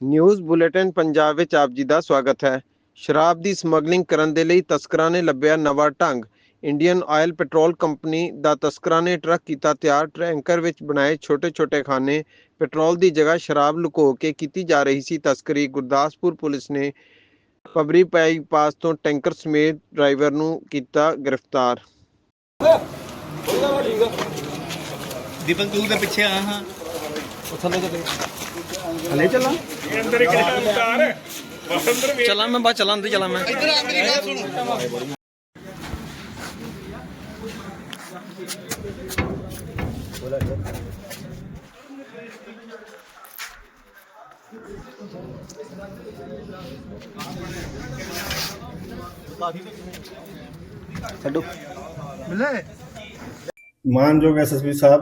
News bulletin Punjab ਵਿੱਚ ਆਪ ਜੀ ਦਾ ਸਵਾਗਤ ਹੈ। ਸ਼ਰਾਬ ਦੀ ਸਮਗਲਿੰਗ ਕਰਨ ਦੇ ਲਈ ਤਸਕਰਾਂ ਨੇ ਲੱਭਿਆ ਨਵਾਂ ਢੰਗ। ਇੰਡੀਅਨ ਆਇਲ ਪੈਟਰੋਲ ਕੰਪਨੀ ਦਾ ਤਸਕਰਾਂ ਨੇ ਟਰੱਕ ਕੀਤਾ ਤਿਆਰ, ਟੈਂਕਰ ਵਿੱਚ ਬਣਾਏ ਛੋਟੇ-ਛੋਟੇ ਖਾਨੇ। ਪੈਟਰੋਲ ਦੀ ਜਗ੍ਹਾ ਸ਼ਰਾਬ ਲੁਕੋ ਕੇ ਕੀਤੀ ਜਾ ਰਹੀ ਸੀ ਤਸਕਰੀ। ਗੁਰਦਾਸਪੁਰ ਪੁਲਿਸ ਨੇ ਪਬਰੀ ਪਾਈ ਪਾਸ ਤੋਂ ਟੈਂਕਰ ਸਮੇਤ ਡਰਾਈਵਰ ਨੂੰ ਕੀਤਾ ਗ੍ਰਿਫਤਾਰ। ਦੀਪਕ ਤੂੰ ਦੇ ਪਿੱਛੇ ਆ, ਹਾਂ। ਚਲਾਂ ਮੈਂ ਬਾਅਦ ਚਲਾਂ ਅੰਦਰ ਚਲਾਂ ਮੈਂ ਛੱਡੋ ਮਾਨਯੋਗ ਐਸਐਸਪੀ ਸਾਹਿਬ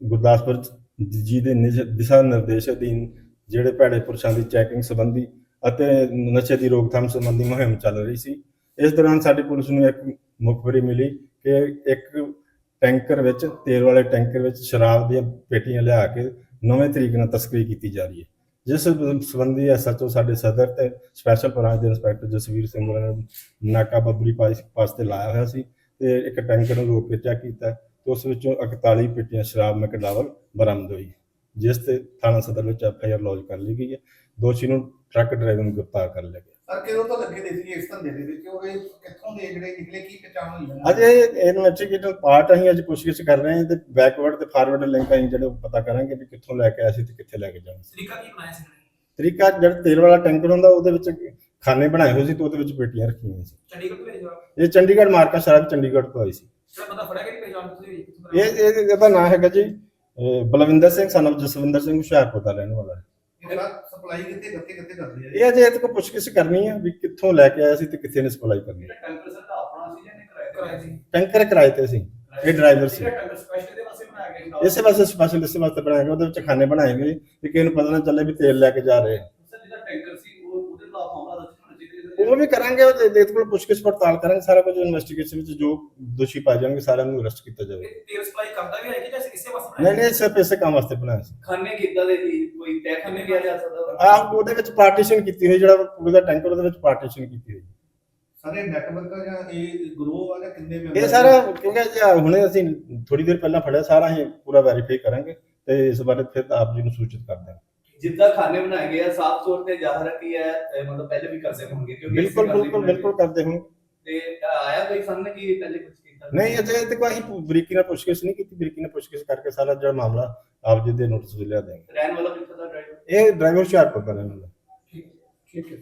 ਗੁਰਦਾਸਪੁਰ ਜੀ ਜਿਹਦੇ ਨਿਜ- ਦਿਸ਼ਾ ਨਿਰਦੇਸ਼ ਅਧੀਨ ਜਿਹੜੇ ਭੈੜੇ ਪੁਰਸ਼ਾਂ ਦੀ ਚੈਕਿੰਗ ਸੰਬੰਧੀ ਅਤੇ ਨਸ਼ੇ ਦੀ ਰੋਕਥਾਮ ਸੰਬੰਧੀ ਮੁਹਿੰਮ ਚੱਲ ਰਹੀ ਸੀ। ਇਸ ਦੌਰਾਨ ਸਾਡੀ ਪੁਲਿਸ ਨੂੰ ਇੱਕ ਮੁਖਬਰੀ ਮਿਲੀ ਕਿ ਇੱਕ ਟੈਂਕਰ ਵਿੱਚ, ਤੇਲ ਵਾਲੇ ਟੈਂਕਰ ਵਿੱਚ ਸ਼ਰਾਬ ਦੀਆਂ ਪੇਟੀਆਂ ਲਿਆ ਕੇ ਨਵੇਂ ਤਰੀਕੇ ਨਾਲ ਤਸਕਰੀ ਕੀਤੀ ਜਾ ਰਹੀ ਹੈ। ਜਿਸ ਸੰਬੰਧੀ ਐਸਐਚਓ ਸਾਡੇ ਸਦਰ ਤੇ ਸਪੈਸ਼ਲ ਬ੍ਰਾਂਚ ਦੇ ਇੰਸਪੈਕਟਰ ਜਸਵੀਰ ਸਿੰਘ ਹੋਰਾਂ ਨੇ ਨਾਕਾ ਬੱਬਰੀ ਪਾਸ ਪਾਸ ਤੇ ਲਾਇਆ ਹੋਇਆ ਸੀ ਤੇ ਇੱਕ ਟੈਂਕਰ ਨੂੰ ਰੋਕ ਕੇ ਚੈੱਕ ਕੀਤਾ। ਤੇ ਉਸ ਵਿੱਚੋਂ 41 ਪੇਟੀਆਂ ਸ਼ਰਾਬ ਮੈਕਡਾਵਲ ਬਰਾਮਦ ਹੋਈ। ਜਿਸ ਤੇ ਥਾਣਾ ਸਦਰ ਵਿੱਚ ਐਫਆਈਆਰ ਲੌਜ ਕਰ ਲਈ ਗਈ ਹੈ। ਦੋਸ਼ੀ ਨੂੰ ਟਰੱਕ ਡਰਾਈਵਰ ਨੂੰ ਗ੍ਰਿਫਤਾਰ ਕਰ ਲਿਆ ਗਿਆ। ਸਰ ਕਿਦੋਂ ਤੋਂ ਲੱਗੇ ਦੇ ਸੀ ਇਸ ਧੰਦੇ ਦੇ ਵਿੱਚ? ਉਹ ਕਿੱਥੋਂ ਦੇ ਜਿਹੜੇ ਨਿਕਲੇ ਕੀ ਪਛਾਣ ਹੋਈ ਉਹਨਾਂ ਅੱਜ ਇਹ ਇਨਵੈਸਟੀਗੇਟਰ ਪਾਰਟ ਅਸੀਂ ਅੱਜ ਪੁੱਛਗਿੱਛ ਕਰ ਰਹੇ ਹਾਂ ਤੇ ਬੈਕਵਰਡ ਤੇ ਫਾਰਵਰਡ ਲਿੰਕ ਅਸੀਂ ਜਿਹੜੇ ਪਤਾ ਕਰਾਂਗੇ ਵੀ ਕਿੱਥੋਂ ਲੈ ਕੇ ਆਏ ਸੀ ਤੇ ਕਿੱਥੇ ਲੈ ਕੇ ਜਾਣਾ ਸੀ। ਤਰੀਕਾ ਕੀ ਬਣਾਇਆ ਸੀ ਤਰੀਕਾ ਜਿਹੜਾ ਤੇਲ ਵਾਲਾ ਟੈਂਕਰ ਹੁੰਦਾ ਉਹਦੇ ਵਿੱਚ ਖਾਨੇ ਬਣਾਏ ਹੋਏ ਸੀ ਤੇ ਉਹਦੇ ਵਿੱਚ ਪੇਟੀਆਂ ਰੱਖੀਆਂ ਸੀ। ਚੰਡੀਗੜ੍ਹ ਤੋਂ ਭੇਜਿਆ? ਇਹ ਚੰਡੀਗੜ੍ਹ ਮਾਰਕਾ ਸ਼ਰਾਬ ਚੰਡੀਗੜ੍ਹ ਤੋਂ ਆਈ ਸੀ। ਜਿਹੜਾ ਬੰਦਾ ਫੜਿਆ ਕਿ ਪਛਾਣ ਤੁਸੀਂ ਇਹ ਇਹ ਇਹਦਾ ਨਾਮ ਹੈਗਾ ਜੀ ਅਹ ਬਲਵਿੰਦਰ ਸਿੰਘ ਸਨ ਜਸਵਿੰਦਰ ਸਿੰਘ ਹੁਸ਼ਿਆਰਪੁਰ ਦਾ ਰਹਿਣ ਵਾਲਾ ਹੈ। ਇਹ ਸਪਲਾਈ ਕਿੱਥੇ ਕਿੱਥੇ ਕਿੱਥੇ ਕਰਦੇ ਆ ਇਹ ਅਜੇ ਇਹਦੇ ਕੋਲ ਪੁੱਛਗਿੱਛ ਕਰਨੀ ਹੈ ਵੀ ਕਿੱਥੋਂ ਲੈ ਕੇ ਆਇਆ ਸੀ ਤੇ ਕਿੱਥੇ ਨੇ ਸਪਲਾਈ ਕਰਨੀ ਹੈ। ਟੈਂਕਰ ਸਰ ਦਾ ਆਪਣਾ ਸੀ ਜਾਂ ਨੇ ਕਿਰਾਏ ਕਰਾਇਆ ਸੀ ਟੈਂਕਰ ਕਿਰਾਏ ਤੇ ਸੀ ਇਹ ਡਰਾਈਵਰ ਸੀ। ਟੈਂਕਰ ਸਪੈਸ਼ਲ ਦੇ ਵਾਸਤੇ ਬਣਾਇਆ ਗਿਆ ਸੀ ਇਸੇ ਵਾਸਤੇ ਸਪੈਸ਼ਲ ਇਸੇ ਵਾਸਤੇ ਬਣਾਇਆ ਗਿਆ ਉਹਦੇ ਵਿੱਚ ਖਾਨੇ ਬਣਾਏ ਗਏ ਵੀ ਕਿਸੇ ਨੂੰ ਪਤਾ ਨਾ ਚੱਲੇ ਵੀ ਤੇਲ ਲੈ ਕੇ ਜਾ ਰਹੇ ਆ। ਸਰ ਜਿਹੜਾ ਟੈਂਕਰ ਸੀ ਉਹ ਉਹਦੇ ਖਿਲਾਫ ਮਾਮਲਾ ਦਰਜ ਹੋਣਾ ਚਾਹੀਦਾ ਉਹ ਵੀ ਕਰਾਂਗੇ ਇਹਦੇ ਕੋਲ ਪੁੱਛਗਿੱਛ ਪੜਤਾਲ ਕਰਾਂਗੇ ਸਾਰਾ ਕੁਝ ਇਨਵੈਸਟੀਗੇਸ਼ਨ ਵਿੱਚ ਜੋ ਦੋਸ਼ੀ ਪਾਏ ਜਾਣਗੇ ਸਾਰਿਆਂ ਨੂੰ ਅਰੈਸਟ ਕੀਤਾ ਜਾਵੇਗਾ। ਤੇਲ ਸਪਲਾਈ ਕਰਦਾ ਵੀ ਹੈ ਕਿ ਜਾਂ ਇਸੇ ਵਾਸਤੇ ਨਹੀਂ ਨਹੀਂ ਸਿਰਫ ਇਸੇ ਕੰਮ ਵਾਸਤੇ ਬਣਾਇਆ ਸੀ। ਖਾਨੇ ਕਿੱਦਾਂ ਦੇ ਸੀ ਕੋਈ ਤੈਅ ਖਾਨੇ ਗਿਆ ਜਾ ਸਕਦਾ ਆਹ ਉਹਦੇ ਵਿੱਚ ਪਾਰਟੀਸ਼ਨ ਕੀਤੀ ਹੋਈ ਜਿਹੜਾ ਪੂਰੇ ਦਾ ਟੈਂਕਰ ਉਹਦੇ ਵਿੱਚ ਪਾਰਟੀਸ਼ਨ ਕੀਤੀ ਹੋਈ। ਸਾਰੇ ਨੈਟਵਰਕ ਜਾਂ ਇਹ ਗਰੋਹ ਆ ਜਾਂ ਕਿੰਨੇ ਮੈਂਬਰ ਇਹ ਸਾਰਾ ਕਿਉਂਕਿ ਹੁਣੇ ਅਸੀਂ ਥੋੜੀ ਦੇਰ ਪਹਿਲਾਂ ਫੜਿਆ ਸਾਰਾ ਅਸੀਂ ਪੂਰਾ ਵੈਰੀਫਾਈ ਕਰਾਂਗੇ ਤੇ ਇਸ ਬਾਰੇ ਫਿਰ ਆਪ ਜੀ ਨੂੰ ਸੂਚਿਤ ਕਰ ਦਾਂਗੇ ਜਿੱਦਾਂ ਖਾਣੇ ਬਣਾਏ ਗਏ ਆ ਸਾਫ਼ ਤੌਰ ਤੇ ਜ਼ਾਹਰ ਹੈ ਕਿ ਇਹ ਅਹ, ਮਤਲਬ ਪਹਿਲੇ ਵੀ ਕਰਦੇ ਹੋਣਗੇ ਕਿਉਂਕਿ ਇਸੇ ਬਿਲਕੁਲ ਗੱਲ ਦੀ ਬਿਲਕੁਲ ਬਣਾਈ ਬਿਲਕੁਲ ਕਰਦੇ ਹੁਣ ਤੇ ਅਹ, ਆਇਆ ਕੋਈ ਸਾਹਮਣੇ ਕਿ ਪਹਿਲੇ ਕੁਝ ਕੀਤਾ ਨਹੀਂ ਅਜੇ ਤੇ ਕੋਈ ਅਸੀਂ ਬਰੀਕੀ ਨਾਲ ਪੁੱਛਗਿੱਛ ਨਹੀਂ ਕੀਤੀ ਬਰੀਕੀ ਨਾਲ ਪੁੱਛਗਿੱਛ ਕਰਕੇ ਸਾਰਾ ਜਿਹੜਾ ਮਾਮਲਾ ਆਪ ਜੀ ਦੇ ਨੋਟਿਸ ਵਿੱਚ ਲਿਆ ਦੇਵਾਂਗੇ ਰਹਿਣ ਵਾਲਾ ਕਿੱਥੋਂ ਦਾ ਡਰਾਈਵਰ ਇਹ ਡਰਾਈਵਰ ਹੁਸ਼ਿਆਰਪੁਰ ਦਾ ਰਹਿਣ ਵਾਲਾ ਠੀਕ ਠੀਕ ਹੈ